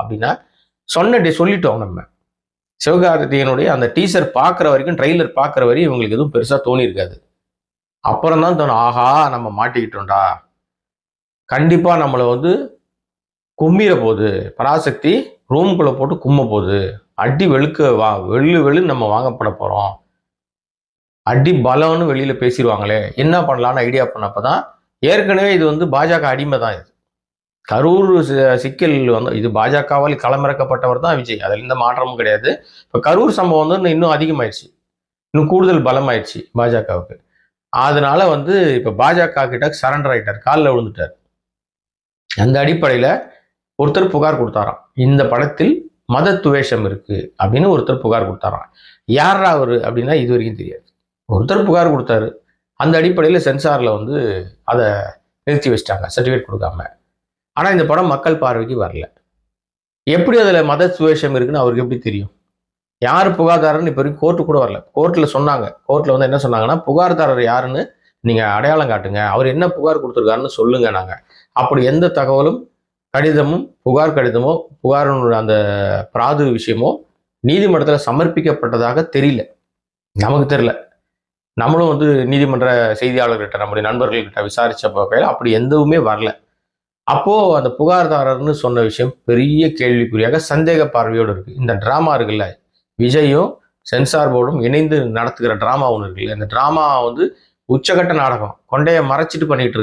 அப்படின்னா சொன்ன சொல்லிட்டோம் நம்ம. சிவகார்த்திகனுடைய அந்த டீசர் பார்க்குற வரைக்கும் ட்ரெய்லர் பார்க்குற வரையும் இவங்களுக்கு எதுவும் பெருசாக தோணியிருக்காது. அப்புறம் தான் தோணும் ஆஹா நம்ம மாட்டிக்கிட்டோம்டா. கண்டிப்பாக நம்மளை வந்து கும்மிற போகுது பராசக்தி ரூம்குள்ளே போட்டு கும்ம போகுது அடி வெளுக்க வா வெள்ளு வெளு நம்ம வாங்கப்பட போகிறோம் அடி பலம்னு வெளியில் பேசிடுவாங்களே என்ன பண்ணலான்னு ஐடியா பண்ணப்போ தான் ஏற்கனவே இது வந்து பாஜக அடிமை தான் இது. கரூர் சிக்கல் வந்து இது பாஜகவால் களமிறக்கப்பட்டவர் தான் விஜய். அதில் எந்த மாற்றமும் கிடையாது. இப்போ கரூர் சம்பவம் வந்து இன்னும் அதிகமாயிடுச்சு. இன்னும் கூடுதல் பலமாயிடுச்சு பாஜகவுக்கு. அதனால வந்து இப்போ பாஜக கிட்ட சரண்டர் ஆகிட்டார் காலில் விழுந்துட்டார். அந்த அடிப்படையில் ஒருத்தர் புகார் கொடுத்தாராம். இந்த படத்தில் மத துவேஷம் இருக்கு அப்படின்னு ஒருத்தர் புகார் கொடுத்தாராம். யாரா அவரு அப்படின்னா இது வரைக்கும் தெரியாது. ஒருத்தர் புகார் கொடுத்தாரு. அந்த அடிப்படையில் சென்சாரில் வந்து அதை நிறுத்தி வச்சிட்டாங்க. சர்டிஃபிகேட் கொடுக்காம. ஆனால் இந்த படம் மக்கள் பார்வைக்கு வரல. எப்படி அதில் மத சுவேஷம் இருக்குன்னு அவருக்கு எப்படி தெரியும்? யார் புகார்தாரர்னு இப்போ வரைக்கும் கோர்ட்டு கூட வரல. கோர்ட்டில் சொன்னாங்க. கோர்ட்டில் வந்து என்ன சொன்னாங்கன்னா புகார்தாரர் யாருன்னு நீங்கள் அடையாளம் காட்டுங்க. அவர் என்ன புகார் கொடுத்துருக்காருன்னு சொல்லுங்க நாங்கள் அப்படி எந்த தகவலும் கடிதமும் புகார் கடிதமோ புகாரினுடைய அந்த பிராது விஷயமோ நீதிமன்றத்தில் சமர்ப்பிக்கப்பட்டதாக தெரியல. நமக்கு தெரியல. நம்மளும் வந்து நீதிமன்ற செய்தியாளர்கிட்ட நம்முடைய நண்பர்கள்கிட்ட விசாரித்த போகையில் அப்படி எதுவுமே வரல. அப்போது அந்த புகார்தாரர்னு சொன்ன விஷயம் பெரிய கேள்விக்குறியாக சந்தேக பார்வையோடு இருக்குது இந்த ட்ராமா இருக்குல்ல விஜயும் சென்சார் போர்டும் இணைந்து நடத்துகிற ட்ராமா ஒன்று இருக்குல்ல இந்த ட்ராமா வந்து உச்சகட்ட நாடகம் கொண்டையை மறைச்சிட்டு பண்ணிகிட்டு